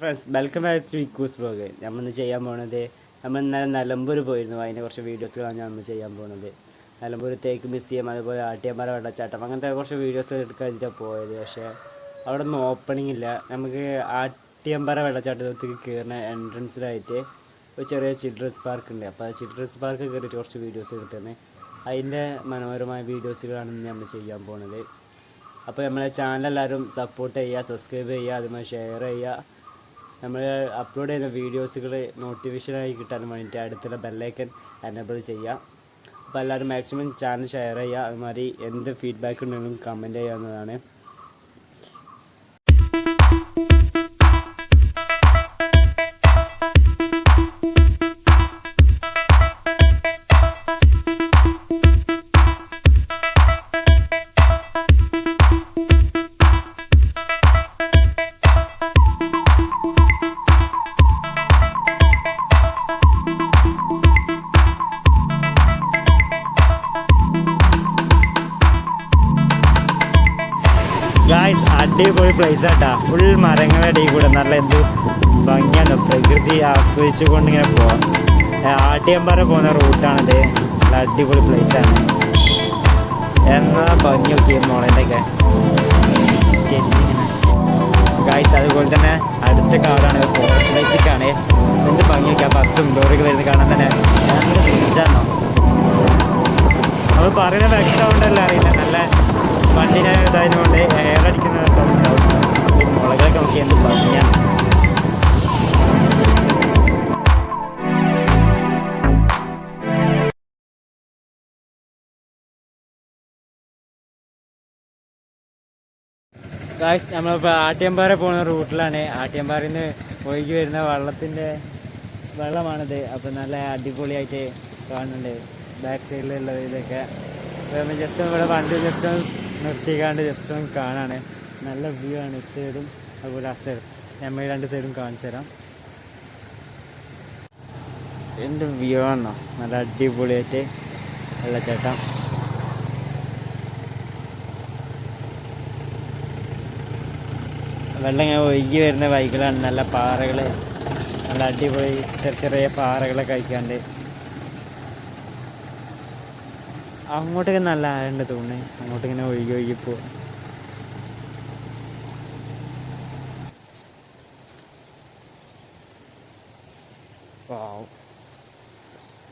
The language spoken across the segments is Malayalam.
ഫ്രണ്ട്സ് വെൽക്കം ബാക്ക് ടു ഇക്കൂസ് ബ്ലോഗ് നമ്മൾ ഇന്ന് ചെയ്യാൻ പോണത് നമ്മൾ ഇന്നലെ നിലമ്പൂർ പോയിരുന്നു. അതിന്റെ കുറച്ച് വീഡിയോസുകളാണ് നമ്മൾ ചെയ്യാൻ പോണത്. നിലമ്പൂർ തേക്ക് മ്യൂസിയം അതുപോലെ ആട്ടിയമ്പാറ വെള്ളച്ചാട്ടം. അങ്ങനത്തെ കുറച്ച് വീഡിയോസ് എടുക്കാൻ വേണ്ടിയിട്ടാണ് പോയത്. പക്ഷേ അവിടെ ഒന്നും ഓപ്പണിംഗ് ഇല്ല. നമുക്ക് ആട്ടിയമ്പാറ വെള്ളച്ചാട്ടത്തേക്ക് കയറുന്ന എൻട്രൻസിലായിട്ട് ഒരു ചെറിയ ചിൽഡ്രൻസ് പാർക്ക് ഉണ്ട്. അപ്പോൾ ആ ചിൽഡ്രൻസ് പാർക്ക് കയറിയിട്ട് കുറച്ച് വീഡിയോസ് എടുത്തത് അതിന്റെ മനോഹരമായ വീഡിയോസുകളാണ് ഇന്ന് നമ്മൾ ചെയ്യാൻ പോണത്. അപ്പോൾ നമ്മളെ ചാനൽ എല്ലാവരും സപ്പോർട്ട് ചെയ്യുക സബ്സ്ക്രൈബ് ചെയ്യുക അതുമായി ഷെയർ ചെയ്യുക. നമ്മൾ അപ്ലോഡ് ചെയ്യുന്ന വീഡിയോസുകൾ നോട്ടിഫിക്കേഷനായി കിട്ടാൻ വേണ്ടിയിട്ട് അടുത്തുള്ള ബെല്ലൈക്കൻ എനേബിൾ ചെയ്യുക അപ്പോൾ എല്ലാവരും മാക്സിമം ചാനൽ ഷെയർ ചെയ്യുക. അതുമാതിരി എന്ത് ഫീഡ്ബാക്ക് ഉണ്ടെങ്കിലും കമന്റ് ചെയ്യാവുന്നതാണ് പ്ലേസ് ആട്ടാ ഫുൾ മരങ്ങളുടെ കൂടെ. നല്ല എന്ത് ഭംഗിയാണ്. പ്രകൃതി ആസ്വദിച്ചു കൊണ്ട് ഇങ്ങനെ പോവാം. ആട്ടിയമ്പാറ പോകുന്ന റൂട്ടാണിത് നല്ല അടിപൊളി പ്ലേസ് ആണ്. എന്നാ ഭംഗി നോക്കി മോളേന്റെയൊക്കെ? ഗായ്സ് അതുപോലെ തന്നെ അടുത്ത കാറാണ് ഫോറസ്റ്റ് ലൈറ്റിക്കാണ് എന്ത് ഭംഗി നോക്കി ആ ബസ്സും ലോറിയൊക്കെ വരുന്നത് കാണാൻ തന്നെ. ബീച്ചാണോ നമ്മൾ പറയുന്ന വ്യക്തമുണ്ടല്ലോ. അറിയില്ല. നല്ല വണ്ടിനെ ഇതായതുകൊണ്ട് എയർ അടിക്കുന്ന സൗണ്ട് ഉണ്ടാവും മുളകൊക്കെ നമുക്ക് എന്ത് ഭംഗിയാണ് ഗായ്സ് നമ്മളിപ്പോൾ ആട്ടിയമ്പാറ പോകുന്ന റൂട്ടിലാണ്. ആട്ടിയമ്പാറയിൽ നിന്ന് ഒഴുകി വരുന്ന വെള്ളത്തിന്റെ വെള്ളമാണിത്. അപ്പോൾ നല്ല അടിപൊളിയായിട്ട് കാണുന്നുണ്ട്. ബാക്ക് സൈഡിലുള്ള ഇതൊക്കെ. അപ്പോൾ ജസ്റ്റ് ഇവിടെ വണ്ടി ജസ്റ്റ് നിർത്തിക്കാണ്ട് ജസ്റ്റ് ഒന്ന് കാണാണ്. നല്ല വ്യൂ ആണ് ഈ സൈഡും അതുപോലെ ആ സൈഡും നമ്മൾ രണ്ട് സൈഡും കാണിച്ചു തരാം. എന്ത് വ്യൂ ആണോ നല്ല അടിപൊളിയായിട്ട് വെള്ളച്ചാട്ടം വെള്ളം ഇങ്ങനെ ഒഴുകി വരുന്ന വൈകളാണ് നല്ല പാറകൾ നല്ല അടിപൊളി ചെറിയ ചെറിയ പാറകളൊക്കെ കഴിക്കാണ്ട് അങ്ങോട്ടൊക്കെ നല്ല ആരുണ്ട് തോന്നേ അങ്ങോട്ടിങ്ങനെ ഒഴുകി ഒഴുകി പോകും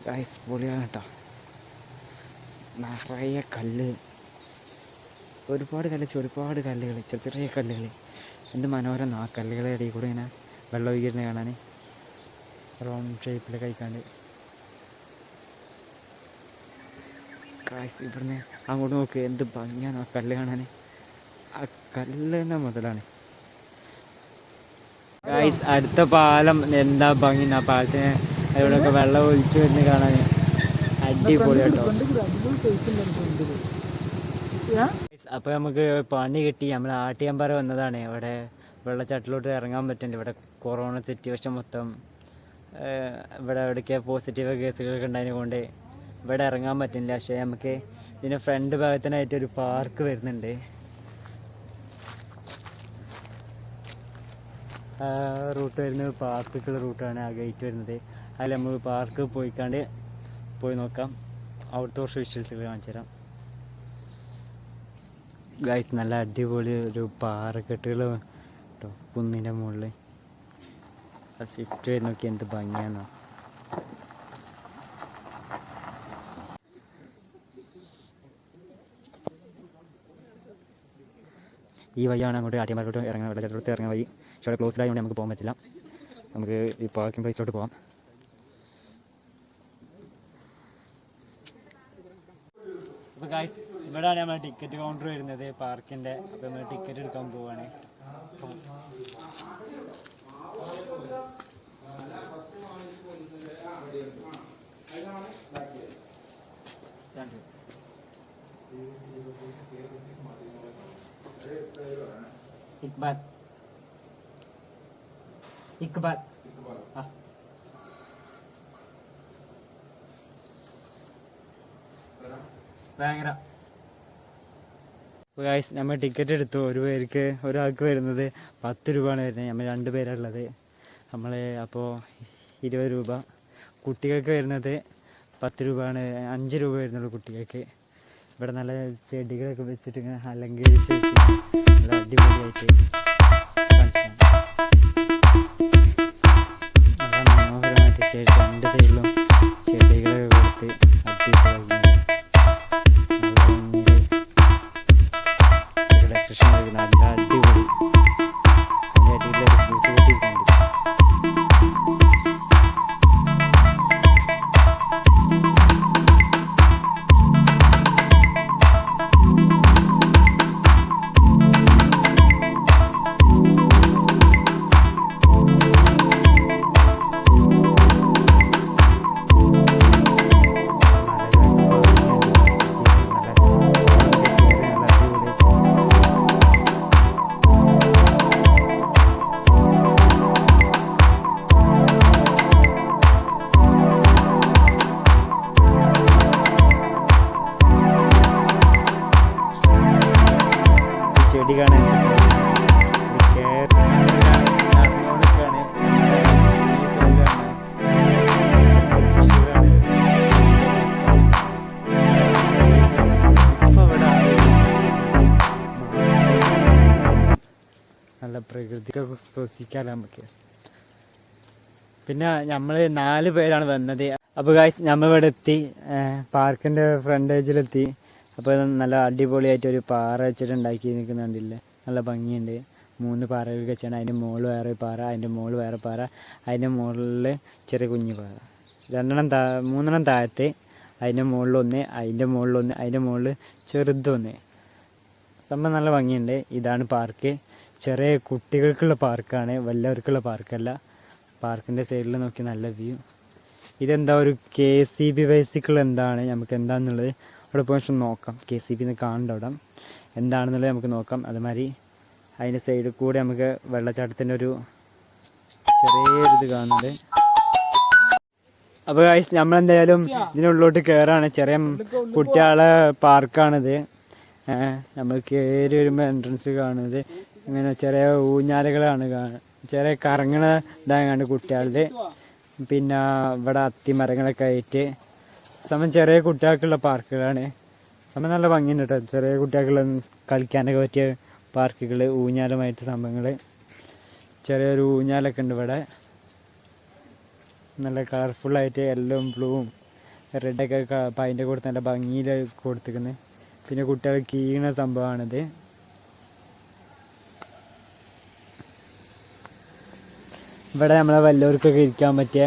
ഗൈസ് പൊളിയാണ് കേട്ടോ. നിറയെ കല്ല്. ഒരുപാട് കല്ല് ഒരുപാട് കല്ലുകൾ ചെറിയ ചെറിയ കല്ലുകൾ എന്ത് മനോഹരം ആ കല്ലുകളെ ഇടയിൽ കൂടെ ഇങ്ങനെ വെള്ളം ഒഴുകിയിരുന്ന് കാണാൻ റൗണ്ട് ഷേപ്പിൽ കഴിക്കാണ്ട് കാശ് ഇവിടുന്ന് അങ്ങോട്ട് നോക്ക് എന്ത് ഭംഗിയാണ് ആ കല്ല് കാണാൻ ആ കല്ല് തന്നെ മുതലാണ്. ഗായ്സ് അടുത്ത പാലം എന്താ ഭംഗി? ആ പാലത്തിന് അതിലൂടെയൊക്കെ വെള്ളം ഒഴിച്ചു വരുന്നത് കാണാൻ അടിപൊളി കേട്ടോ അപ്പോൾ നമുക്ക് പണി കിട്ടി. നമ്മൾ ആട്ടിയമ്പാറ വന്നതാണ്. ഇവിടെ വെള്ളച്ചാട്ടിലോട്ട് ഇറങ്ങാൻ പറ്റുന്നുണ്ട് ഇവിടെ കൊറോണ സിറ്റുവേഷൻ മൊത്തം ഇവിടെ എവിടേക്ക് പോസിറ്റീവ് കേസുകളൊക്കെ ഉണ്ടായതിനെ കൊണ്ട് ഇവിടെ ഇറങ്ങാൻ പറ്റുന്നില്ല പക്ഷേ നമുക്ക് ഇതിന്റെ ഫ്രണ്ട് ഭാഗത്തിനായിട്ട് ഒരു പാർക്ക് വരുന്നുണ്ട്. റൂട്ട് വരുന്നത് പാർക്കുള്ള റൂട്ടാണ് ആ ഗേറ്റ് വരുന്നത്. അതിൽ നമ്മൾ പാർക്ക് പോയിക്കാണ്ട് പോയി നോക്കാം. അവിടുത്തെ കുറച്ച് വിഷ്വൽസുകൾ കാണിച്ചു തരാം. ഗൈസ് നല്ല അടിപൊളി ഒരു പാറക്കെട്ടുകൾ കേട്ടോ കുന്നിന്റെ മുകളിൽ ആ സ്വിഫ്റ്റ് വരുന്നൊക്കെ എന്ത് ഭംഗിയാണോ ഈ വഴിയാണ് അങ്ങോട്ട് ആട്ടിയമാരോട്ട് ഇറങ്ങാൻ വെള്ളച്ചാട്ടത്തോട്ട് ഇറങ്ങാൻ വഴി. പക്ഷേ അവിടെ ക്ലോസ്ഡ് ആയതുകൊണ്ട് നമുക്ക് പോകാൻ പറ്റില്ല. നമുക്ക് ഈ പാർക്കിംഗ് പ്ലേസിലോട്ട് പോകാം അപ്പോൾ ഗായ്സ് ഇവിടെയാണ് നമ്മൾ ടിക്കറ്റ് കൗണ്ടർ വരുന്നത് പാർക്കിന്റെ അപ്പോൾ നമ്മൾ ടിക്കറ്റ് എടുക്കാൻ പോവാണ്. ഇക്ബാൽ ഇക്ബാൽ ഭയങ്കര ഗായ്സ് നമ്മൾ ടിക്കറ്റ് എടുത്തു. ഒരു പേർക്ക് ഒരാൾക്ക് വരുന്നത് പത്ത് രൂപയാണ് വരുന്നത്. നമ്മൾ രണ്ട് പേരുള്ളത് നമ്മൾ അപ്പോൾ ഇരുപത് രൂപ. കുട്ടികൾക്ക് വരുന്നത് പത്ത് രൂപയാണ്. അഞ്ച് രൂപ വരുന്നുള്ളൂ കുട്ടികൾക്ക്. ഇവിടെ നല്ല ചെടികളൊക്കെ വെച്ചിട്ട് ഇങ്ങനെ അലങ്കരിച്ച് നല്ല അടിപൊളിയായിട്ട് തരാം. നല്ല മനോഹരമായിട്ട് ചെടി രണ്ട് സൈഡിലും പ്രകൃതിയൊക്കെ നമുക്ക്. പിന്നെ നമ്മൾ നാല് പേരാണ് വന്നത്. അപ്പോൾ ഗായ്സ് നമ്മൾ ഇവിടെ എത്തി പാർക്കിന്റെ ഫ്രണ്ടേജിലെത്തി അപ്പോൾ നല്ല അടിപൊളിയായിട്ട് ഒരു പാറ വെച്ചിട്ട് ഉണ്ടാക്കി നിൽക്കുന്നുണ്ടല്ലേ നല്ല ഭംഗിയുണ്ട്. മൂന്ന് പാറകൾ വെച്ചാണ്. അതിന്റെ മുകളിൽ വേറെ പാറ അതിന്റെ മുകളിൽ വേറെ പാറ അതിന്റെ മുകളിൽ ചെറിയ കുഞ്ഞു പാറ. രണ്ടെണ്ണം താ മൂന്നെണ്ണം താഴത്തെ അതിന്റെ മുകളിലൊന്ന് അതിന്റെ മുകളിലൊന്ന് അതിന്റെ മുകളിൽ ചെറുതൊന്ന് സംഭവം നല്ല ഭംഗിയുണ്ട്. ഇതാണ് പാർക്ക്. ചെറിയ കുട്ടികൾക്കുള്ള പാർക്കാണ് വലിയവർക്കുള്ള പാർക്കല്ല. പാർക്കിന്റെ സൈഡിൽ നോക്കി നല്ല വ്യൂ. ഇതെന്താ ഒരു കെ സി ബി ബൈസിക്കിൾ എന്താണ്? നമുക്ക് എന്താണെന്നുള്ളത് അവിടെ പോയി നോക്കാം. കെ സി ബി എന്ന് കാണേണ്ട അവിടെ. എന്താണെന്നുള്ളത് നമുക്ക് നോക്കാം. അതുമാതിരി അതിന്റെ സൈഡിൽ കൂടെ നമുക്ക് വെള്ളച്ചാട്ടത്തിന്റെ ഒരു ചെറിയൊരിത് കാണുന്നുണ്ട്. അപ്പോൾ ഗൈസ് നമ്മളെന്തായാലും ഇതിനുള്ളിലോട്ട് കയറാണ് ചെറിയ കുട്ടികളെ പാർക്കാണിത്. നമ്മൾ കയറി വരുമ്പോൾ എൻട്രൻസ് കാണുന്നത് ഇങ്ങനെ ചെറിയ ഊഞ്ഞാലുകളാണ് ചെറിയ കറങ്ങണ ഇതാണ് കുട്ടികളുടെ. പിന്നെ ഇവിടെ അത്തിമരങ്ങളൊക്കെ ആയിട്ട്. സമയം ചെറിയ കുട്ടികൾക്കുള്ള പാർക്കുകളാണ്. സമയം നല്ല ഭംഗിയുണ്ട് കേട്ടോ ചെറിയ കുട്ടികൾക്കുള്ള കളിക്കാനൊക്കെ പറ്റിയ പാർക്കുകൾ ഊഞ്ഞാലുമായിട്ട് സംഭവങ്ങൾ ചെറിയൊരു ഊഞ്ഞാലൊക്കെ ഉണ്ട് ഇവിടെ. നല്ല കളർഫുള്ളായിട്ട് യെല്ലോവും ബ്ലൂവും റെഡൊക്കെ അതിന്റെ കൂടെ നല്ല ഭംഗിയിൽ കൊടുത്തിരിക്കുന്നത് പിന്നെ കുട്ടികൾ കീണ സംഭവമാണിത്. ഇവിടെ നമ്മളെ വല്ലവർക്കൊക്കെ ഇരിക്കാൻ പറ്റിയ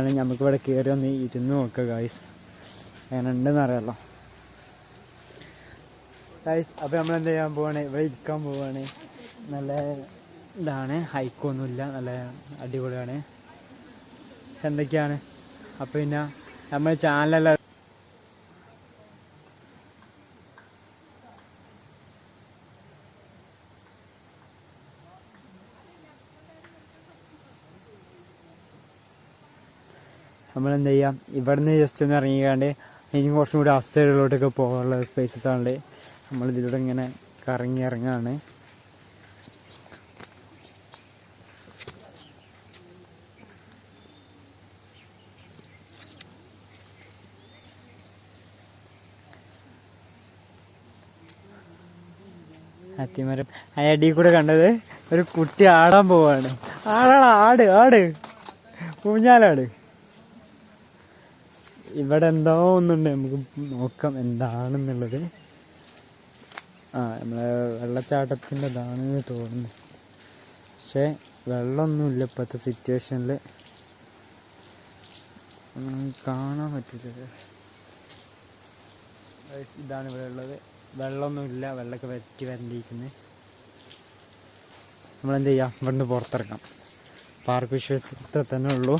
ആണ്. നമുക്ക് ഇവിടെ കയറി ഒന്ന് ഇരുന്ന് നോക്കുക ഗായ്സ് അങ്ങനെ ഉണ്ടെന്ന് അറിയാമല്ലോ ഗായ്സ് അപ്പോൾ നമ്മൾ എന്ത് ചെയ്യാൻ പോവാണ്? ഇവിടെ ഇരിക്കാൻ പോവാണ്. നല്ല ഇതാണ്. ഹൈക്കൊന്നുമില്ല നല്ല അടിപൊളിയാണ്. എന്തൊക്കെയാണ്? അപ്പോൾ പിന്നെ നമ്മുടെ ചാനലെല്ലാം നമ്മളെന്ത് ചെയ്യാം ഇവിടുന്ന് ജസ്റ്റ് ഒന്ന് ഇറങ്ങിക്കാണ്ട് ഇനി കുറച്ചും കൂടി അസൈഡിലോട്ടൊക്കെ പോകാനുള്ള സ്പേസസ് ആണ് നമ്മൾ ഇതിലൂടെ ഇങ്ങനെ കറങ്ങി ഇറങ്ങാണ്. അത്തിമരം. അയടി കൂടെ കണ്ടത് ഒരു കുട്ടി ആടാൻ പോവാണ്. ആടാണ് ആട് ആട്. ഊഞ്ഞാലാട്. ഇവിടെ എന്തോ ഒന്നുണ്ട്. നമുക്ക് നോക്കാം എന്താണെന്നുള്ളത്. ആ നമ്മളെ വെള്ളച്ചാട്ടത്തിന്റെ ഇതാണ് തോന്നുന്നു. പക്ഷേ വെള്ളമൊന്നുമില്ല ഇപ്പോഴത്തെ സിറ്റുവേഷനിൽ കാണാൻ പറ്റില്ല ഇതാണ് ഇവിടെ ഉള്ളത്. വെള്ളമൊന്നുമില്ല. വെള്ളമൊക്കെ വറ്റി വരണ്ടിരിക്കുന്നത് നമ്മളെന്ത് ചെയ്യാം? ഇവിടുന്ന് പുറത്തിറക്കാം പാർക്ക് വിഷ്വൽസ് ഇത്ര തന്നെ ഉള്ളൂ.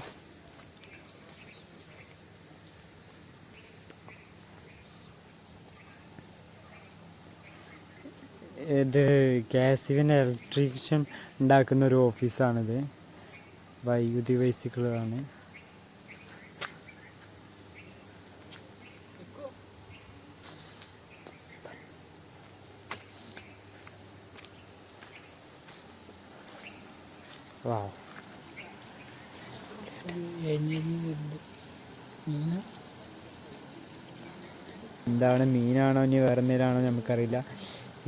ഇത് കാസിവിന്റെ ഇലക്ട്രീഷ്യൻ ഉണ്ടാക്കുന്ന ഒരു ഓഫീസാണിത്. വൈദ്യുതി ബൈസിക്കിളാണ് വാ എന്താണ് മീനാണോ ഇനി വേറെ നമുക്കറിയില്ല.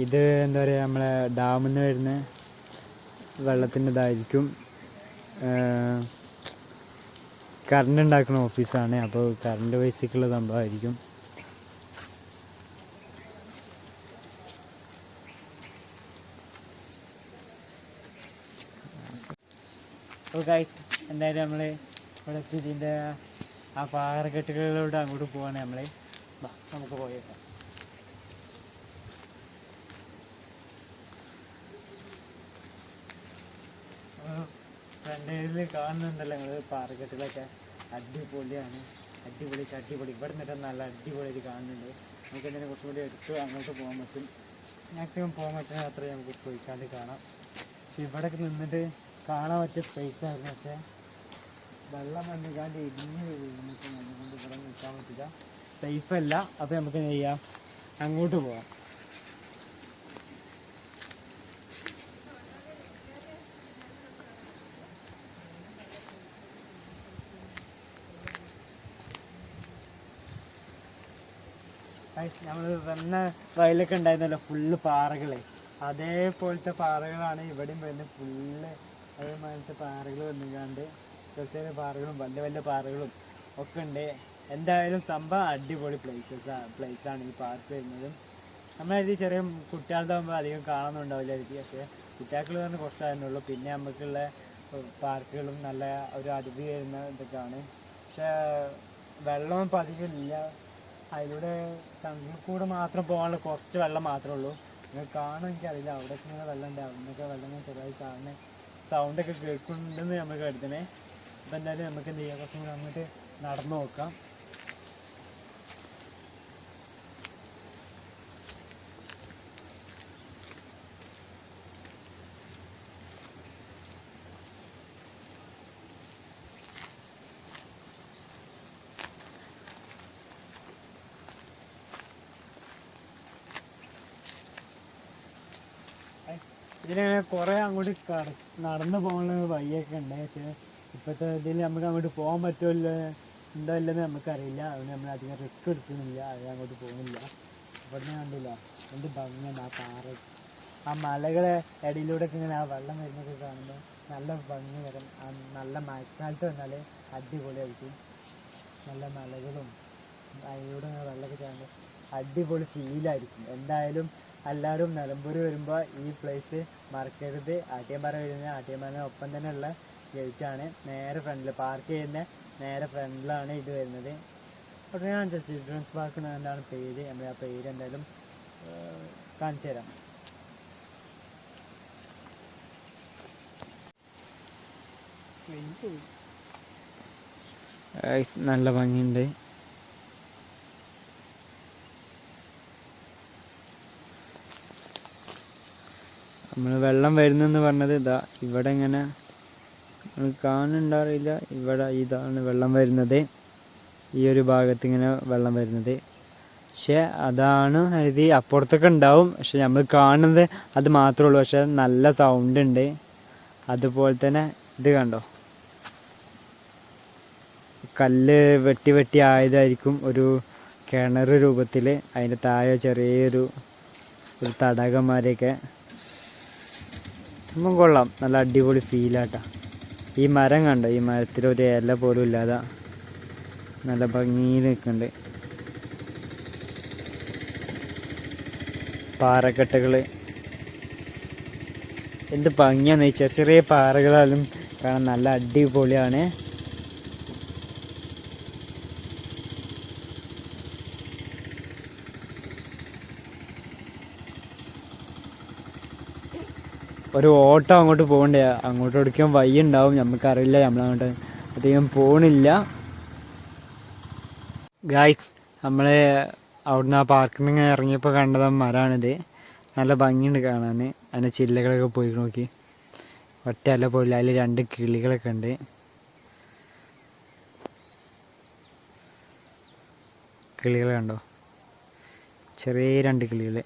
ഇത് എന്താ പറയുക നമ്മളെ ഡാമിൽ നിന്ന് വരുന്ന വെള്ളത്തിന്റെ ഇതായിരിക്കും. കറണ്ട് ഉണ്ടാക്കുന്ന ഓഫീസാണ് അപ്പോൾ കറണ്ട് ബേസിക്കുള്ള സംഭവമായിരിക്കും. എന്തായാലും നമ്മൾ ഇവിടെ ഇതിന്റെ ആ പാറക്കെട്ടുകളിലൂടെ അങ്ങോട്ട് പോവാണ് നമ്മൾ നമുക്ക് പോയേക്കാം. ഫ്രണ്ടിൽ കാണുന്നുണ്ടല്ലോ നിങ്ങൾ പാറക്കെട്ടിലൊക്കെ. അടിപൊളിയാണ്. അടിപൊളി അടിപൊളി ഇവിടെ നിന്നിട്ട് നല്ല അടിപൊളിയായിട്ട് കാണുന്നുണ്ട്. നമുക്ക് ഇതിനെ കുറച്ചും കൂടി എടുത്ത് അങ്ങോട്ട് പോകാൻ പറ്റും. മാക്സിമം പോകാൻ പറ്റുന്ന അത്ര നമുക്ക് പോയിക്കാണ്ട് കാണാം. പക്ഷെ ഇവിടെയൊക്കെ നിന്നിട്ട് കാണാൻ പറ്റിയ സ്പേസ് ആയിരുന്നു. പക്ഷേ വെള്ളം വന്നുകാണ്ട് ഇടിഞ്ഞ് വീണിട്ട് നമ്മളുകൊണ്ട് ഇവിടെ നിൽക്കാൻ പറ്റില്ല. സേഫ് അല്ല. അപ്പോൾ നമുക്ക് ചെയ്യാം. അങ്ങോട്ട് പോവാം. നമ്മൾ വന്ന വയലൊക്കെ ഉണ്ടായിരുന്നല്ലോ ഫുള്ള് പാറകളെ. അതേപോലത്തെ പാറകളാണ് ഇവിടെയും വരുന്നത്. ഫുള്ള് അതേമാതിരത്തെ പാറകൾ വന്നുകാണ്ട് ചെറിയ ചെറിയ പാറകളും വലിയ വലിയ പാറകളും ഒക്കെ ഉണ്ട്. എന്തായാലും സംഭവം അടിപൊളി പ്ലേസസ് പ്ലേസാണ് ഈ പാർക്ക് വരുന്നത്. നമ്മളത് ചെറിയ കുട്ടികളുടെ അധികം കാണുന്നുണ്ടാവില്ലായിരിക്കും പക്ഷേ കുട്ടികൾക്ക് പറഞ്ഞ് കുറച്ചായിരുന്നുള്ളൂ പിന്നെ നമുക്കുള്ള പാർക്കുകളും നല്ല ഒരു അരുവി വരുന്ന ഇതൊക്കെയാണ്. പക്ഷേ വെള്ളം ഇപ്പം അധികം ഇല്ല. അതിലൂടെ കണ്ണിൽ കൂടെ മാത്രം പോകാനുള്ള കുറച്ച് വെള്ളം മാത്രമേ ഉള്ളൂ. നിങ്ങൾ കാണും എനിക്കറിയില്ല അവിടെ ഇങ്ങനെ വെള്ളം ഉണ്ട് അവിടെ നിന്നൊക്കെ വെള്ളം ഇങ്ങനെ ചെറുതായി കാണുന്ന. സൗണ്ടൊക്കെ കേൾക്കുന്നുണ്ടെന്ന് നമുക്ക് കരുതണേ അപ്പം എന്തായാലും നമുക്ക് എന്ത് ചെയ്യാം കുറച്ചും കൂടെ അങ്ങോട്ട് നടന്നു നോക്കാം. ഇതിനങ്ങനെ കുറേ അങ്ങോട്ട് കട നടന്നു പോകാനുള്ള വഴിയൊക്കെ ഉണ്ട്. പക്ഷേ ഇപ്പോഴത്തെ ഇതിൽ നമുക്ക് അങ്ങോട്ട് പോകാൻ പറ്റുമല്ലോ? എന്താ ഇല്ലെന്ന് നമുക്കറിയില്ല. അതുകൊണ്ട് നമ്മൾ അധികം റിസ്ക് എടുക്കുന്നില്ല. അത് അങ്ങോട്ട് പോകുന്നില്ല. ഇവിടുന്ന് കണ്ടില്ല? എന്ത് ഭംഗിയാണ് ആ പാറ ആ മലകളെ ഇടയിലൂടെ ഇങ്ങനെ ആ വെള്ളം വരുന്നതൊക്കെ കാണുമ്പോൾ നല്ല ഭംഗി വരും. ആ നല്ല മഴക്കാലത്ത് വന്നാൽ അടിപൊളിയായിരിക്കും. നല്ല മലകളും അതിലൂടെ വെള്ളമൊക്കെ കാണുമ്പോൾ അടിപൊളി ഫീലായിരിക്കും എന്തായാലും എല്ലാവരും നിലമ്പൂർ വരുമ്പോൾ ഈ പ്ലേസ് മറക്കരുത്. ആട്ടിയമ്പാറ വരുന്ന ആട്ടിയമ്പാറ ഒപ്പം തന്നെ ഉള്ള ഗേറ്റാണ് നേരെ ഫ്രണ്ടിൽ പാർക്ക് ചെയ്യുന്ന നേരെ ഫ്രണ്ടിലാണ് ഇത് വരുന്നത്. അപ്പോൾ ഞാൻ ചിൽഡ്രൻസ് പാർക്ക് എന്നാണ് പേര്. നമ്മൾ ആ പേര് എന്തായാലും കാണിച്ചു തരാം. നല്ല ഭംഗിയുണ്ട്. നമ്മൾ വെള്ളം വരുന്നെന്ന് പറഞ്ഞത് ഇതാ ഇവിടെ ഇങ്ങനെ കാണുന്നുണ്ടാവില്ല ഇവിടെ ഇതാണ് വെള്ളം വരുന്നത്. ഈ ഒരു ഭാഗത്ത് ഇങ്ങനെ വെള്ളം വരുന്നത്. പക്ഷെ അതാണ് എഴുതി അപ്പുറത്തൊക്കെ ഉണ്ടാവും. പക്ഷെ നമ്മൾ കാണുന്നത് അത് മാത്രമേ ഉള്ളൂ. പക്ഷെ നല്ല സൗണ്ട് ഉണ്ട്. അതുപോലെ തന്നെ ഇത് കണ്ടോ? കല്ല് വെട്ടി വെട്ടി ആയതായിരിക്കും ഒരു കിണർ രൂപത്തിൽ അതിന്റെ താഴെ ചെറിയൊരു ഒരു തടാകന്മാരെയൊക്കെ സംഭവം കൊള്ളാം. നല്ല അടിപൊളി ഫീലാട്ടാ ഈ മരം കണ്ടോ? ഈ മരത്തിൽ ഒരു ഇല പോലും ഇല്ലാതെ നല്ല ഭംഗിയിൽ നിൽക്കുന്നുണ്ട്. പാറക്കെട്ടുകൾ. എന്ത് ചെറിയ ചെറിയ പാറകളാലും കാണാൻ നല്ല അടിപൊളിയാണ്. ഒരു ഓട്ടം അങ്ങോട്ട് പോകണ്ടേ? അങ്ങോട്ട് ഓടിക്കാൻ വഴി ഉണ്ടാവും. നമുക്കറിയില്ല നമ്മളങ്ങോട്ട് അധികം പോണില്ല. ഗായ്സ് നമ്മൾ അവിടുന്ന് ആ പാർക്കിൽ നിന്ന് ഇറങ്ങിയപ്പോൾ കണ്ടത് മരമാണിത് നല്ല ഭംഗിയുണ്ട് കാണാൻ. അതിന്റെ ചില്ലകളൊക്കെ പോയി നോക്കി. ഒറ്റ അല്ല പോയില്ല. അതിൽ രണ്ട് കിളികളൊക്കെ ഉണ്ട്. കിളികൾ കണ്ടോ? ചെറിയ രണ്ട് കിളികൾ